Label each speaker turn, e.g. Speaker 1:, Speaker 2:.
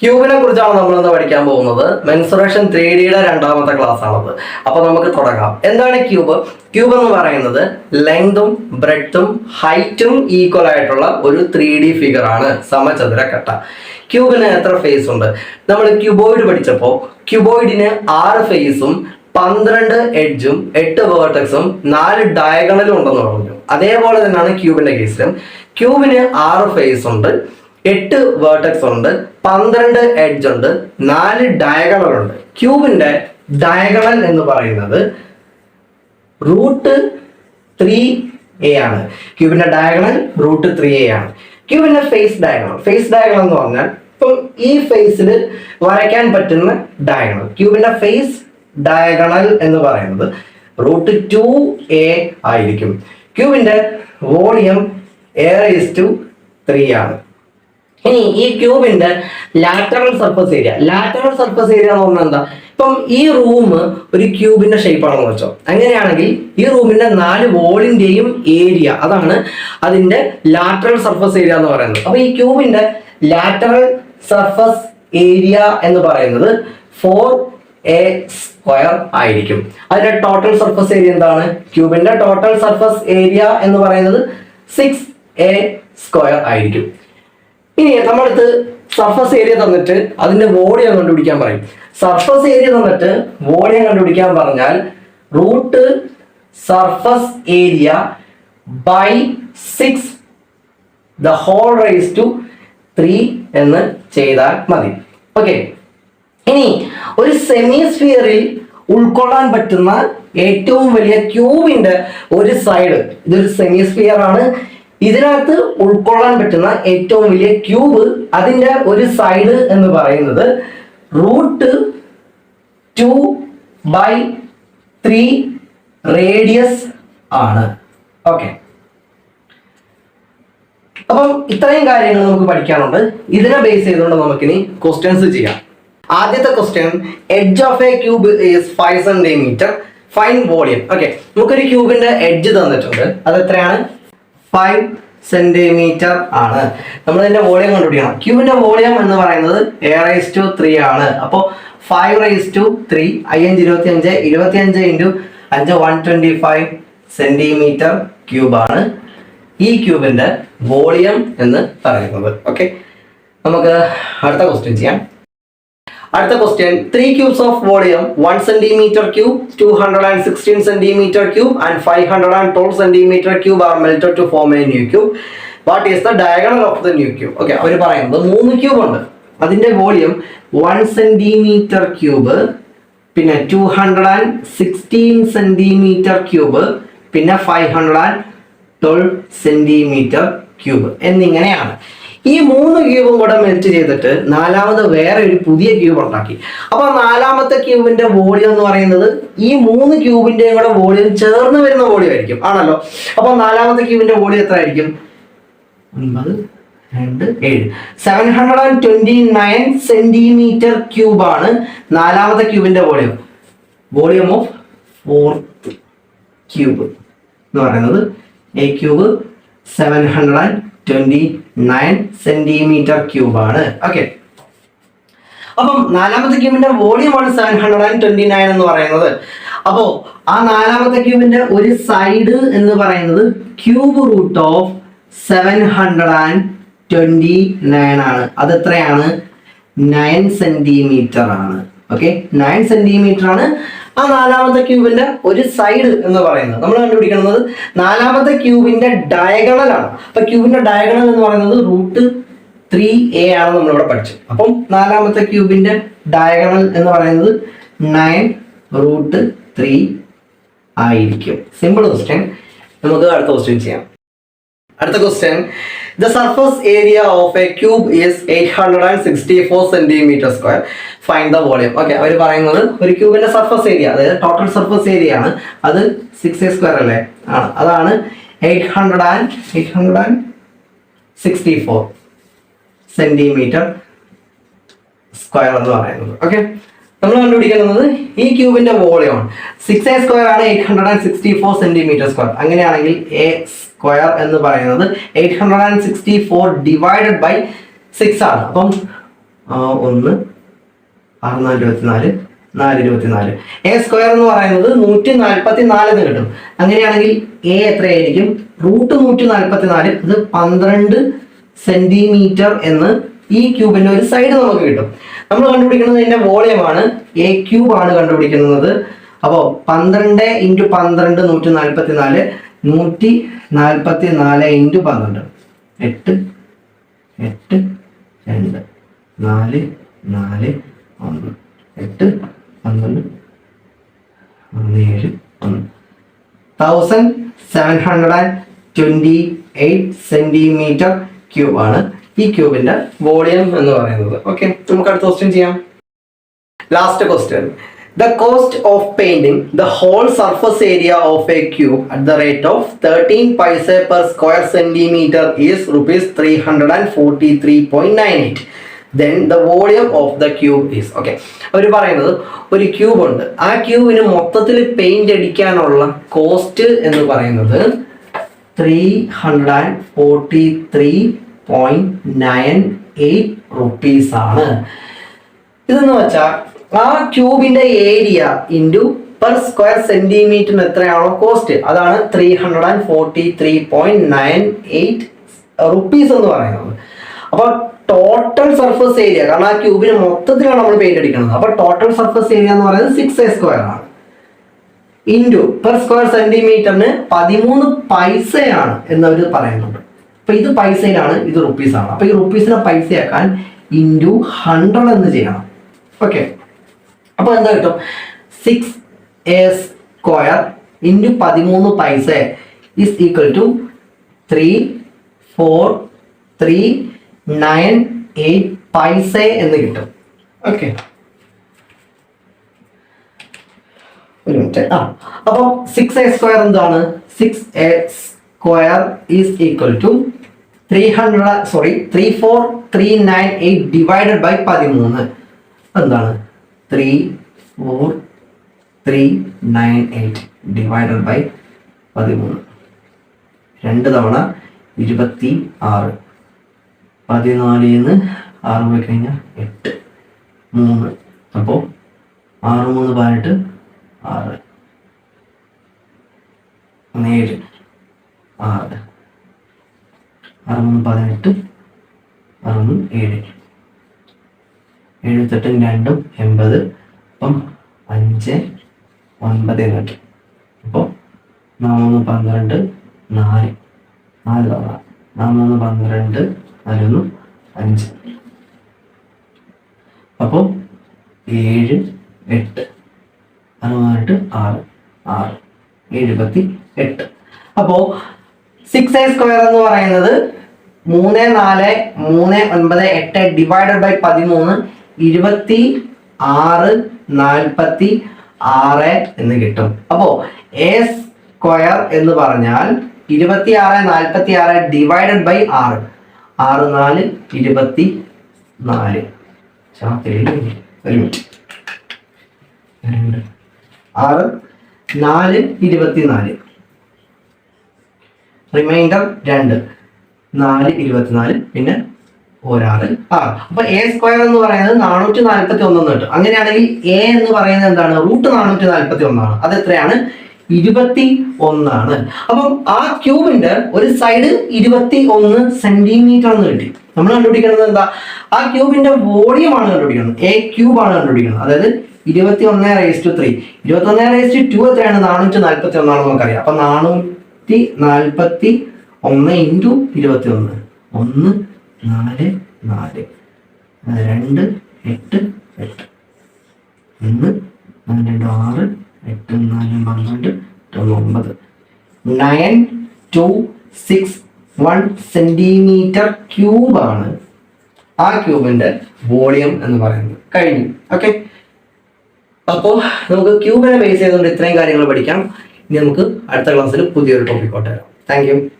Speaker 1: ക്യൂബിനെ കുറിച്ചാണ് നമ്മൾ ഇന്ന് പഠിക്കാൻ പോകുന്നത്. മെൻസുറേഷൻ ത്രീ ഡിയുടെ രണ്ടാമത്തെ ക്ലാസ് ആണത് അപ്പൊ നമുക്ക് തുടങ്ങാം. എന്താണ് ക്യൂബ്? ക്യൂബ് എന്ന് പറയുന്നത് ലെങ്തും ബ്രെഡ്ത്തും ഹൈറ്റും ഈക്വൽ ആയിട്ടുള്ള ഒരു ത്രീ ഡി ഫിഗർ ആണ് സമചതുരക്കട്ട ക്യൂബിന് എത്ര ഫേസ് ഉണ്ട്? നമ്മൾ ക്യൂബോയിഡ് പഠിച്ചപ്പോൾ ക്യൂബോയിഡിന് ആറ് ഫേസും പന്ത്രണ്ട് എഡ്ജും എട്ട് വേർട്ടക്സും നാല് ഡയഗണലും ഉണ്ടെന്ന് പറഞ്ഞു. അതേപോലെ തന്നെയാണ് ക്യൂബിന്റെ കേസിലും. ക്യൂബിന് ആറ് ഫേസ് ഉണ്ട്. എട്ട് വേർട്ടക്സ് ഉണ്ട് പന്ത്രണ്ട് എഡ്ജ് ഉണ്ട് നാല് ഡയഗണൽ ഉണ്ട്. ക്യൂബിന്റെ ഡയഗണൽ എന്ന് പറയുന്നത് റൂട്ട് ത്രീ എ ആണ്. ക്യൂബിന്റെ ഡയഗണൽ റൂട്ട് ത്രീ എ ആണ്. ക്യൂബിന്റെ ഫേസ് ഡയഗണൽ ഫേസ് ഡയഗണൽ എന്ന് പറഞ്ഞാൽ ഇപ്പം ഈ ഫേസിൽ വരയ്ക്കാൻ പറ്റുന്ന ഡയഗണൽ ക്യൂബിന്റെ ഫേസ് ഡയഗണൽ എന്ന് പറയുന്നത് റൂട്ട് ടു എ ആയിരിക്കും. ക്യൂബിന്റെ volume A raise to three ആണ്. ഇനി ഈ ക്യൂബിന്റെ lateral surface area lateral surface area എന്ന് പറഞ്ഞാൽ എന്താ? ഇപ്പം ഈ റൂം ഒരു ക്യൂബിന്റെ ഷേപ്പ് ആണെന്ന് വെച്ചോ. അങ്ങനെയാണെങ്കിൽ ഈ റൂമിന്റെ നാല് വോളിന്റെയും ഏരിയ അതാണ് അതിന്റെ ലാറ്ററൽ സർഫസ് ഏരിയ എന്ന് പറയുന്നത്. അപ്പൊ ഈ ക്യൂബിന്റെ ലാറ്ററൽ സർഫസ് ഏരിയ എന്ന് പറയുന്നത് ഫോർ എ സ്ക്വയർ ആയിരിക്കും. അതിന്റെ ടോട്ടൽ സർഫസ് ഏരിയ എന്താണ്? ക്യൂബിന്റെ ടോട്ടൽ സർഫസ് ഏരിയ എന്ന് പറയുന്നത് സിക്സ് എ സ്ക്വയർ ആയിരിക്കും. ഇനി നമ്മളടുത്ത് സർഫസ് ഏരിയ തന്നിട്ട് അതിന്റെ വോളിയം കണ്ടുപിടിക്കാൻ പറയും. സർഫസ് ഏരിയ തന്നിട്ട് വോളിയം കണ്ടുപിടിക്കാൻ പറഞ്ഞാൽ root surface area by six the whole raise to three എന്ന് ചെയ്താൽ മതി. ഓക്കെ ഇനി ഒരു സെമിസ്ഫിയറിൽ ഉൾക്കൊള്ളാൻ പറ്റുന്ന ഏറ്റവും വലിയ ക്യൂബിന്റെ ഒരു സൈഡ് ഇതൊരു സെമിസ്ഫിയർ ആണ്. ഇതിനകത്ത് ഉൾക്കൊള്ളാൻ പറ്റുന്ന ഏറ്റവും വലിയ ക്യൂബ് അതിന്റെ ഒരു സൈഡ് എന്ന് പറയുന്നത് root two by three radius ആണ്. ഓക്കെ. അപ്പം ഇത്രയും കാര്യങ്ങൾ നമുക്ക് പഠിക്കാനുണ്ട്. ഇതിനെ ബേസ് ചെയ്തുകൊണ്ട് നമുക്കിനി ക്വസ്റ്റ്യൻസ് ചെയ്യാം. ആദ്യത്തെ question edge of a cube is five centimetre find volume okay നമുക്കൊരു ക്യൂബിന്റെ എഡ്ജ് തന്നിട്ടുണ്ട്. അത് എത്രയാണ് ഫൈവ് സെന്റിമീറ്റർ ആണ്. നമ്മൾ ഇതിന്റെ വോളിയം കണ്ടുപിടിക്കണം. ക്യൂബിന്റെ വോളിയം എന്ന് പറയുന്നത് എ ടു ത്രീ ആണ്. അപ്പോൾ ഫൈവ് റൈസ് ടു ത്രീ അയ്യഞ്ച് ഇരുപത്തി അഞ്ച് ഇരുപത്തി അഞ്ച് ഇന്റു അഞ്ച് വൺ ട്വന്റി ഫൈവ് സെന്റിമീറ്റർ ക്യൂബാണ് ഈ ക്യൂബിന്റെ വോളിയം എന്ന് പറയുന്നത്. ഓക്കെ നമുക്ക് അടുത്ത ക്വസ്റ്റ്യൻ ചെയ്യാം. അടുത്ത question three cubes of volume one centimetre cube two hundred and sixteen centimetre cube and five hundred and twelve centimetre cube are melted to form a new cube what is the diagonal of the new cube okay അവർ പറയുന്നത് മൂന്ന് cube ഉണ്ട്. അതിന്റെ volume one centimetre cube പിന്നെ two hundred and sixteen centimetre cube പിന്നെ five hundred and twelve centimetre cube എന്നിങ്ങനെയാണ്. ഈ മൂന്ന് ക്യൂബും കൂടെ മെൽറ്റ് ചെയ്തിട്ട് നാലാമത് വേറെ ഒരു പുതിയ ക്യൂബ് ഉണ്ടാക്കി. അപ്പൊ നാലാമത്തെ ക്യൂബിന്റെ വോളിയം എന്ന് പറയുന്നത് ഈ മൂന്ന് ക്യൂബിന്റെയും കൂടെ വോളിയം ചേർന്ന് വരുന്ന വോളിയം ആയിരിക്കും. ആണല്ലോ? അപ്പൊ നാലാമത്തെ ക്യൂബിന്റെ വോളിയം എത്ര ആയിരിക്കും ഒൻപത് രണ്ട് ഏഴ്. Seven hundred and twenty nine centimetre ക്യൂബാണ് നാലാമത്തെ ക്യൂബിന്റെ volume volume of fourth cube എന്ന് പറയുന്നത്. A cube seven hundred and twenty nine centimetre ആണ്. ഓക്കെ അപ്പം നാലാമത്തെ ക്യൂബിന്റെ വോളിയം ആണ് seven hundred and twenty nine എന്ന് പറയുന്നത്. അപ്പോ ആ നാലാമത്തെ ക്യൂബിന്റെ ഒരു സൈഡ് എന്ന് പറയുന്നത് cube root of seven hundred and twenty nine ആണ്. അത് എത്രയാണ്? നയൻ സെന്റിമീറ്റർ ആണ്. ഓക്കെ നയൻ സെന്റിമീറ്റർ ആണ്. ആ നാലാമത്തെ ക്യൂബിന്റെ ഒരു സൈഡ് എന്ന് പറയുന്നത്. നമ്മൾ കണ്ടുപിടിക്കുന്നത് നാലാമത്തെ ക്യൂബിന്റെ ഡയഗണലാണ് അപ്പൊ ക്യൂബിന്റെ ഡയഗണൽ എന്ന് പറയുന്നത് റൂട്ട് ത്രീ എ ആണ് നമ്മളിവിടെ പഠിച്ചത്. അപ്പം നാലാമത്തെ ക്യൂബിന്റെ ഡയഗണൽ എന്ന് പറയുന്നത് നയൻ റൂട്ട് ത്രീ ആയിരിക്കും. സിമ്പിൾ ക്വസ്റ്റ്യൻ നമുക്ക് അടുത്ത ക്വസ്റ്റ്യൻ ചെയ്യാം. അടുത്ത question the surface area of a cube is eight hundred and sixty four centimetre square find the volume okay അവർ പറയുന്നത് ഒരു ക്യൂബിന്റെ സർഫസ് ഏരിയ അതായത് ടോട്ടൽ സർഫസ് ഏരിയ ആണ്. അത് സിക്സ് എ സ്ക്വയർ അല്ലേ? ആണ്. അതാണ് eight hundred and eight hundred and sixty four centimetre square എന്ന് പറയുന്നത്. ഓക്കെ നമ്മൾ കണ്ടുപിടിക്കുന്നത് ഈ ക്യൂബിന്റെ വോളിയം സിക്സ് എ സ്ക്വയർ ആണ് eight hundred and sixty four centimetre square അങ്ങനെയാണെങ്കിൽ എ സ്ക്വയർ എന്ന് പറയുന്നത് eight hundred and sixty four divided by six ആണ്. അപ്പം ഒന്ന് അറുന്നൂറ്റി നാല് ഇരുപത്തിനാല് നാല് ഇരുപത്തിനാല് എ സ്ക്വയർ എന്ന് പറയുന്നത് നൂറ്റി നാൽപ്പത്തി നാല് എന്ന് കിട്ടും. അങ്ങനെയാണെങ്കിൽ എ എത്രയായിരിക്കും? റൂട്ട് നൂറ്റി നാൽപ്പത്തി നാല് ഇത് പന്ത്രണ്ട് സെന്റിമീറ്റർ എന്ന് ഈ ക്യൂബിന്റെ ഒരു സൈഡ് നമുക്ക് കിട്ടും. നമ്മൾ കണ്ടുപിടിക്കുന്നത് ഇതിന്റെ വോളിയമാണ് എ ക്യൂബ് ആണ് കണ്ടുപിടിക്കുന്നത്. അപ്പോൾ പന്ത്രണ്ട് ഇന്റു പന്ത്രണ്ട് നൂറ്റി നാൽപ്പത്തി നാല് നൂറ്റി നാൽപ്പത്തി നാല് ഇന്റു പന്ത്രണ്ട്. എട്ട് എട്ട് രണ്ട് നാല് നാല് ഒന്ന്. എട്ട് പന്ത്രണ്ട് ഒന്ന് ഏഴ് ഒന്ന്. Thousand seven hundred and twenty eight centimetre cube ആണ് ഈ ക്യൂബിന്റെ വോളിയം എന്ന് പറയുന്നത്. ഓക്കെ നമുക്ക് അടുത്ത ക്വസ്റ്റ്യൻ ചെയ്യാം. Last question area of a cube at the rate of thirteen paise per square centimetre is rupees three hundred and forty three point nine eight then the volume of the cube is okay അവർ പറയുന്നത് ഒരു cube ഉണ്ട്. ആ ക്യൂബിന് മൊത്തത്തിൽ paint അടിക്കാനുള്ള cost എന്ന് പറയുന്നത് three hundred and forty three point nine eight rupees ആണ്. ഇതെന്ന് വെച്ചാൽ ആ ക്യൂബിന്റെ ഏരിയ ഇന്റു പെർ സ്ക്വയർ സെന്റിമീറ്ററിന് എത്രയാണോ കോസ്റ്റ് അതാണ് three hundred and forty three point nine eight rupees എന്ന് പറയുന്നത്. അപ്പോൾ ടോട്ടൽ സർഫസ് ഏരിയ കാരണം ആ ക്യൂബിന് മൊത്തത്തിലാണ് നമ്മൾ പെയിന്റ് അടിക്കുന്നത്. അപ്പോൾ ടോട്ടൽ സർഫസ് ഏരിയ എന്ന് പറയുന്നത് സിക്സ് എ സ്ക്വയർ ആണ്. ഇന്റു പെർ സ്ക്വയർ സെന്റിമീറ്ററിന് പതിമൂന്ന് പൈസയാണ് എന്നവർ പറയുന്നുണ്ട്. അപ്പൊ ഇത് പൈസയിലാണ് ഇത് റുപ്പീസ് ആണ്. അപ്പൊ ഈ റുപ്പീസിനെ പൈസയാക്കാൻ ഇന്റു ഹൺഡ്രഡ് എന്ന് ചെയ്യണം. ഓക്കെ അപ്പൊ എന്താ കിട്ടും? സിക്സ് എ സ്ക്വയർ ഇന്റു പതിമൂന്ന് paise is equal to three four three nine eight paise എന്ന് കിട്ടും. ഓക്കെ ഒരു മിനിറ്റ് ആ അപ്പോൾ സിക്സ് എ സ്ക്വയർ എന്താണ്? Six A square is equal to three hundred sorry three four three nine eight divided by പതിമൂന്ന്. എന്താണ്? Three four three nine eight divided by പതിമൂന്ന്. രണ്ട് തവണ ഇരുപത്തി ആറ്. പതിനാലിൽ നിന്ന് ആറ് പോയി കഴിഞ്ഞാൽ എട്ട്. മൂന്ന്. അപ്പോൾ ആറ് മൂന്ന് പതിനെട്ട് ആറ്. ഏഴ് ആറ്. ആറ് മൂന്ന് പതിനെട്ട് ആറ് മൂന്ന് ഏഴ്. എഴുപത്തെട്ടും രണ്ടും എൺപത് അപ്പം അഞ്ച് ഒൻപത് എന്ന് കിട്ടും. അപ്പോൾ നാമൂന്ന് പന്ത്രണ്ട് നാല്. നാല് തവണ. നാമൂന്ന് പന്ത്രണ്ട് നാലൊന്ന് അഞ്ച്. അപ്പോൾ ഏഴ് എട്ട്. അറുപത്തെട്ട് ആറ്. ആറ്. എഴുപത്തി എട്ട്. അപ്പോൾ സിക്സ് എ സ്ക്വയർ എന്ന് പറയുന്നത് മൂന്ന് നാല് മൂന്ന് ഒൻപത് എട്ട് ഡിവൈഡഡ് ബൈ പതിമൂന്ന് ഇരുപത്തി ആറ് നാൽപ്പത്തി ആറ് എന്ന് കിട്ടും. അപ്പോൾ എ സ്ക്വയർ എന്ന് പറഞ്ഞാൽ ഇരുപത്തി ആറ് നാൽപ്പത്തി ആറ് ഡിവൈഡഡ് ബൈ ആറ്. ആറ് നാല് ഇരുപത്തി നാല്. ഒരു മിനിറ്റ് ആറ് നാല് ഇരുപത്തിനാല് റിമൈൻഡർ രണ്ട്. നാല് ഇരുപത്തിനാല് പിന്നെ ഒരാറ് ആറ് അപ്പൊ എ സ്ക്വയർ എന്ന് പറയുന്നത് നാനൂറ്റി നാൽപ്പത്തി ഒന്നെന്ന് കിട്ടും അങ്ങനെയാണെങ്കിൽ എ എന്ന് പറയുന്നത് എന്താണ്? റൂട്ട് നാനൂറ്റി നാൽപ്പത്തി ഒന്നാണ് അത് എത്രയാണ്? ഇരുപത്തി ഒന്നാണ് അപ്പം ആ ക്യൂബിന്റെ ഒരു സൈഡ് ഇരുപത്തി ഒന്ന് സെന്റിമീറ്റർ എന്ന് കിട്ടി. നമ്മൾ കണ്ടുപിടിക്കുന്നത് എന്താ? ആ ക്യൂബിന്റെ വോളിയം ആണ് കണ്ടുപിടിക്കുന്നത് എ ക്യൂബ് ആണ് കണ്ടുപിടിക്കുന്നത് അതായത് ഇരുപത്തി ഒന്ന് റേസ് ടു ത്രീ ഇരുപത്തി ഒന്ന് റേസ് ടു ടു എത്രയാണ്? നാനൂറ്റി നാൽപ്പത്തി ഒന്നാണെന്ന് നമുക്കറിയാം. അപ്പൊ നാനൂറ്റി നാൽപ്പത്തി ഒന്ന് ഇന്റു ഇരുപത്തി ഒന്ന് ഒന്ന് നാല് നാല്. രണ്ട് എട്ട് എട്ട്. ഒന്ന് പന്ത്രണ്ട് രണ്ട് ആറ് എട്ട് നാല് പന്ത്രണ്ട് ഒമ്പത് nine two six one centimetre ക്യൂബാണ് ആ ക്യൂബിന്റെ വോളിയം എന്ന് പറയുന്നത്. കഴിഞ്ഞു. ഓക്കെ. അപ്പോൾ നമുക്ക് ക്യൂബിനെ ബേസ് ചെയ്തുകൊണ്ട് ഇത്രയും കാര്യങ്ങൾ പഠിക്കാം ഇനി നമുക്ക് അടുത്ത ക്ലാസ്സിൽ പുതിയൊരു ടോപ്പിക്കോട്ട് വരാം. താങ്ക്